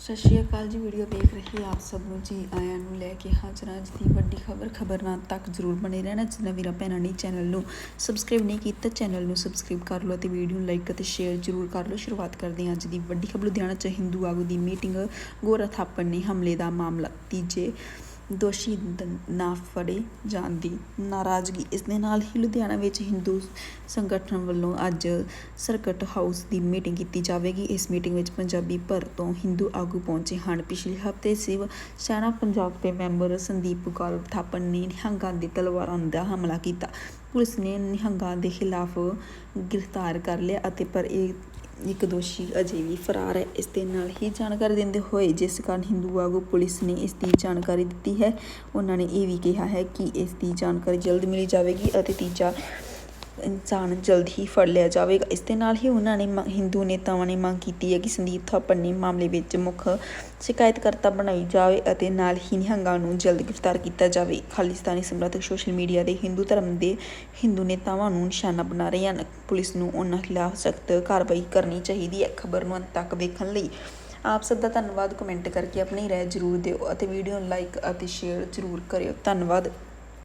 ਸਤਿ ਸ਼੍ਰੀ ਅਕਾਲ ਜੀ, ਵੀਡੀਓ ਵੇਖ ਰਹੇ ਆਪ ਸਭ ਨੂੰ। ਜੀ ਆਇਆਂ ਨੂੰ ਲੈ ਕੇ ਹਾਜ਼ਰ ਹਾਂ ਅੱਜ ਦੀ ਵੱਡੀ ਖਬਰ। ਖਬਰ ਤੱਕ ਜ਼ਰੂਰ ਬਣੇ ਰਹਿਣਾ। ਜਿਨ੍ਹਾਂ ਵੀਰਾਂ ਭੈਣਾਂ ਨੇ ਚੈਨਲ ਨੂੰ ਸਬਸਕ੍ਰਾਈਬ ਨਹੀਂ ਕੀਤਾ, ਚੈਨਲ ਨੂੰ ਸਬਸਕ੍ਰਾਈਬ ਕਰ ਲਓ ਅਤੇ ਵੀਡੀਓ ਨੂੰ ਲਾਈਕ ਅਤੇ ਸ਼ੇਅਰ ਜ਼ਰੂਰ ਕਰ ਲਓ। ਸ਼ੁਰੂਆਤ ਕਰਦੇ ਹਾਂ ਅੱਜ ਦੀ ਵੱਡੀ ਖਬਰ। ਲੁਧਿਆਣਾ ਚ ਹਿੰਦੂ ਆਗੂ ਦੀ ਮੀਟਿੰਗ ਗੋਰਾ ਥਾਪਣ ਨੇ ਹਮਲੇ ਦਾ ਮਾਮਲਾ। ਤੀਜੇ ਦੋਸ਼ੀ ਨਾ ਫੜੇ ਜਾਣ ਦੀ ਨਾਰਾਜ਼ਗੀ। ਇਸ ਦੇ ਨਾਲ ਹੀ ਲੁਧਿਆਣਾ ਵਿੱਚ ਹਿੰਦੂ ਸੰਗਠਨ ਵੱਲੋਂ ਅੱਜ ਸਰਕਟ ਹਾਊਸ ਦੀ ਮੀਟਿੰਗ ਕੀਤੀ ਜਾਵੇਗੀ। ਇਸ ਮੀਟਿੰਗ ਵਿੱਚ ਪੰਜਾਬੀ ਭਰ ਤੋਂ ਹਿੰਦੂ ਆਗੂ ਪਹੁੰਚੇ ਹਨ। ਪਿਛਲੇ ਹਫ਼ਤੇ ਸਿਵ ਸੈਨਾ ਪੰਜਾਬ ਦੇ ਮੈਂਬਰ ਸੰਦੀਪ ਗੌਰਵ ਥਾਪੜ ਨੇ ਨਿਹੰਗਾਂ ਦੀ ਤਲਵਾਰਾਂ ਦਾ ਹਮਲਾ ਕੀਤਾ। ਪੁਲਿਸ ਨੇ ਨਿਹੰਗਾਂ ਦੇ ਖਿਲਾਫ ਗ੍ਰਿਫਤਾਰ ਕਰ ਲਿਆ ਅਤੇ ਪਰ ਇਹ ਇੱਕ ਦੋਸ਼ੀ ਅਜੇ ਵੀ ਫਰਾਰ ਹੈ। ਇਸ ਦੇ ਨਾਲ ਹੀ ਜਾਣਕਾਰੀ ਦਿੰਦੇ ਹੋਏ ਜਿਸ ਕਾਰਨ ਹਿੰਦੂ ਆਗੂ ਪੁਲਿਸ ਨੇ ਇਸ ਦੀ ਜਾਣਕਾਰੀ ਦਿੱਤੀ ਹੈ, ਉਹਨਾਂ ਨੇ ਇਹ ਵੀ ਕਿਹਾ ਹੈ ਕਿ ਇਸ ਦੀ ਜਾਣਕਾਰੀ ਜਲਦ ਮਿਲੀ ਜਾਵੇਗੀ ਅਤੇ ਤੀਜਾ ਇਨਸਾਨ ਜਲਦ ਹੀ ਫੜ ਲਿਆ ਜਾਵੇਗਾ। ਇਸ ਦੇ ਨਾਲ ਹੀ ਉਹਨਾਂ ਨੇ ਹਿੰਦੂ ਨੇਤਾਵਾਂ ਨੇ ਮੰਗ ਕੀਤੀ ਹੈ ਕਿ ਸੰਦੀਪ ਥਾਪੜ ਨੇ ਮਾਮਲੇ ਵਿੱਚ ਮੁੱਖ ਸ਼ਿਕਾਇਤਕਰਤਾ ਬਣਾਈ ਜਾਵੇ ਅਤੇ ਨਾਲ ਹੀ ਨਿਹੰਗਾਂ ਨੂੰ ਜਲਦ ਗ੍ਰਿਫਤਾਰ ਕੀਤਾ ਜਾਵੇ। ਖਾਲਿਸਤਾਨੀ ਸਮਰਥਕ ਸੋਸ਼ਲ ਮੀਡੀਆ ਦੇ ਹਿੰਦੂ ਧਰਮ ਦੇ ਹਿੰਦੂ ਨੇਤਾਵਾਂ ਨੂੰ ਨਿਸ਼ਾਨਾ ਬਣਾ ਰਹੇ ਹਨ। ਪੁਲਿਸ ਨੂੰ ਉਹਨਾਂ ਖਿਲਾਫ ਸਖਤ ਕਾਰਵਾਈ ਕਰਨੀ ਚਾਹੀਦੀ ਹੈ। ਖਬਰ ਨੂੰ ਅੰਤ ਤੱਕ ਵੇਖਣ ਲਈ ਆਪ ਸਭ ਦਾ ਧੰਨਵਾਦ। ਕਮੈਂਟ ਕਰਕੇ ਆਪਣੀ ਰਾਏ ਜ਼ਰੂਰ ਦਿਓ ਅਤੇ ਵੀਡੀਓ ਨੂੰ ਲਾਈਕ ਅਤੇ ਸ਼ੇਅਰ ਜ਼ਰੂਰ ਕਰਿਓ। ਧੰਨਵਾਦ।